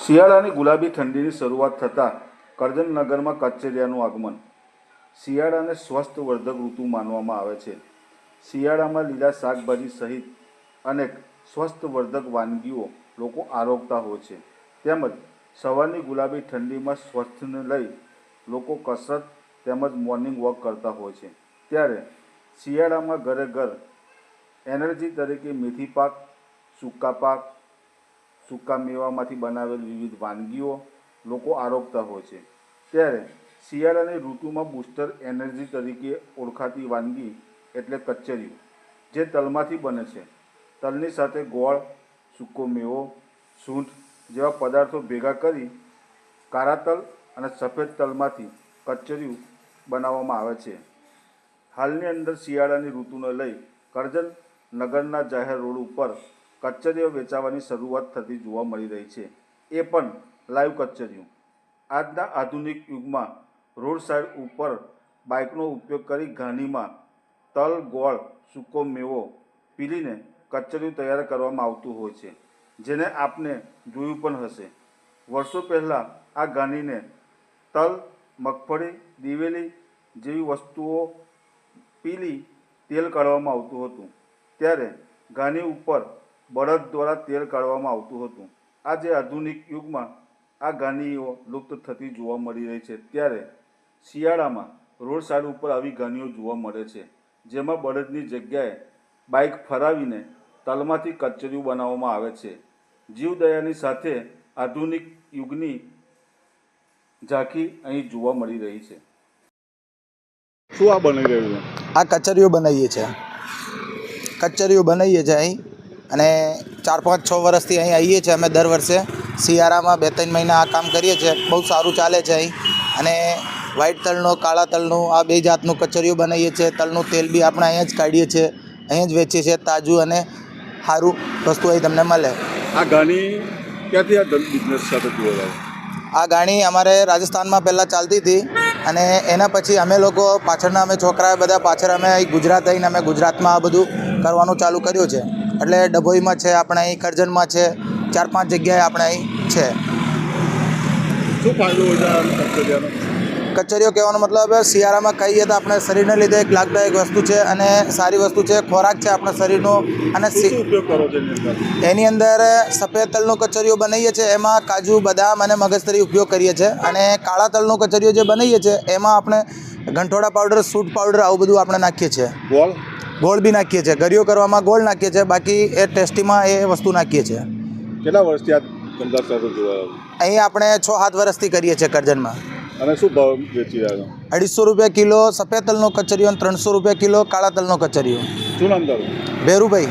શિયાળાની ગુલાબી ઠંડીની શરૂઆત થતાં કરજનનગરમાં કચેરિયાનું આગમન. શિયાળાને સ્વસ્થ વર્ધક ઋતુ માનવામાં આવે છે. શિયાળામાં લીલા શાકભાજી સહિત અનેક સ્વસ્થ વર્ધક વાનગીઓ લોકો આરોગતા હોય છે. તેમજ સવારની ગુલાબી ઠંડીમાં સ્વસ્થને લઈ લોકો કસરત તેમજ મોર્નિંગ વોક કરતા હોય છે. ત્યારે શિયાળામાં ઘરે ઘર, એનર્જી તરીકે મેથી પાક, સૂકા પાક સૂકા મેવામાંથી બનાવેલ વિવિધ વાનગીઓ લોકો આરોગતા હોય છે. ત્યારે શિયાળાની ઋતુમાં બૂસ્ટર એનર્જી તરીકે ઓળખાતી વાનગી એટલે કચરિયું જે તલમાંથી બને છે. તલની સાથે ગોળ, સૂકો મેવો, સૂંઠ જેવા પદાર્થો ભેગા કરી કાળા તલ અને સફેદ તલમાંથી કચરિયું બનાવવામાં આવે છે. હાલની અંદર શિયાળાની ઋતુને લઈ કરજણ નગરના જાહેર રોડ ઉપર કચરીઓ વેચાવાની શરૂઆત થતી જોવા મળી રહી છે. એ પણ લાઈવ કચરિયું આજના આધુનિક યુગમાં રોડ સાઈડ ઉપર બાઇકનો ઉપયોગ કરી ઘાનીમાં તલ, ગોળ, સૂકો મેવો પીલીને કચરિયું તૈયાર કરવામાં આવતું હોય છે, જેને આપને જોયું પણ હશે. વર્ષો પહેલાં આ ઘાનીને તલ, મગફળી, દિવેલી જેવી વસ્તુઓ પીલી તેલ કાઢવામાં આવતું હતું. ત્યારે ઘાની ઉપર બળદ દ્વારા તેલ કાઢવામાં આવતું હતું. આજે આધુનિક યુગમાં આ ઘાનીઓ લુપ્ત થતી જોવા મળી રહી છે. ત્યારે શિયાળામાં રોડ સાઈડ ઉપર આવી ઘાનીઓ જોવા મળે છે જેમાં બળદની જગ્યાએ બાઇક ફરાવીને તલમાંથી કચરિયું બનાવવામાં આવે છે. જીવદયાની સાથે આધુનિક યુગની ઝાંખી અહીં જોવા મળી રહી છે. શું આ બની રહ્યું છે? આ કચેરીઓ બનાવીએ છીએ. કચરીઓ બનાવીએ છીએ અહીં. અને ચાર પાંચ છ વર્ષથી અહીં આવીએ છીએ અમે દર વર્ષે. શિયાળામાં બે ત્રણ મહિના આ કામ કરીએ છીએ. બહુ સારું ચાલે છે અહીં. અને વ્હાઈટ તલનો કાળા તલનું આ બે જાતનું કચરીઓ બનાવીએ છીએ. તલનું તેલ બી આપણે અહીંયા જ કાઢીએ છીએ. અહીંયા જ વેચીએ છીએ તાજું અને સારું વસ્તુ અહીં તમને મળે. આ ગાણી ક્યાંથી આ બિઝનેસ સાથે જોડાયા? આ ગાણી અમારે રાજસ્થાનમાં પહેલાં ચાલતી હતી અને એના પછી અમે લોકો પાછળના અમે છોકરા બધા પાછળ અમે અહીં ગુજરાત આવીને અમે ગુજરાતમાં આ બધું કરવાનું ચાલુ કર્યું છે. એટલે ડભોઈમાં છે, આપણે અહીં કરજણમાં છે, ચાર પાંચ જગ્યાએ આપણે અહીં છે. શું ફાયદો કચેરીઓ કહેવાનો મતલબ શિયાળામાં ખાઈએ તો આપણે શરીરને લીધે એક લાભદાયક વસ્તુ છે અને સારી વસ્તુ છે ખોરાક છે આપણા શરીરનો અને એની અંદર? સફેદ તલનું કચરીઓ બનાવીએ છીએ એમાં કાજુ બદામ અને મગજતરી ઉપયોગ કરીએ છીએ અને કાળા તલનું કચરીઓ જે બનાવીએ છીએ એમાં આપણે ગંઠોડા પાવડર સૂટ પાવડર આવું બધું આપણે નાખીએ છીએ. ગોળ? ગોળ બી નાખીએ છીએ. ગરીઓ કરવામાં ગોળ નાખીએ છીએ બાકી એ ટેસ્ટીમાં એ વસ્તુ નાખીએ છીએ. કેટલા વર્ષથી આ ધંધા સાથે અહીં આપણે છ સાત વર્ષથી કરીએ છીએ કરજણમાં. અને શું ભાવ વેચી રહ્યા છો? અઢીસો રૂપિયા કિલો સફેદ તલનો કચરીઓ અને ત્રણસો રૂપિયા કિલો કાળા તલનો કચરીઓ શું નામ તારું? ભેરુભાઈ.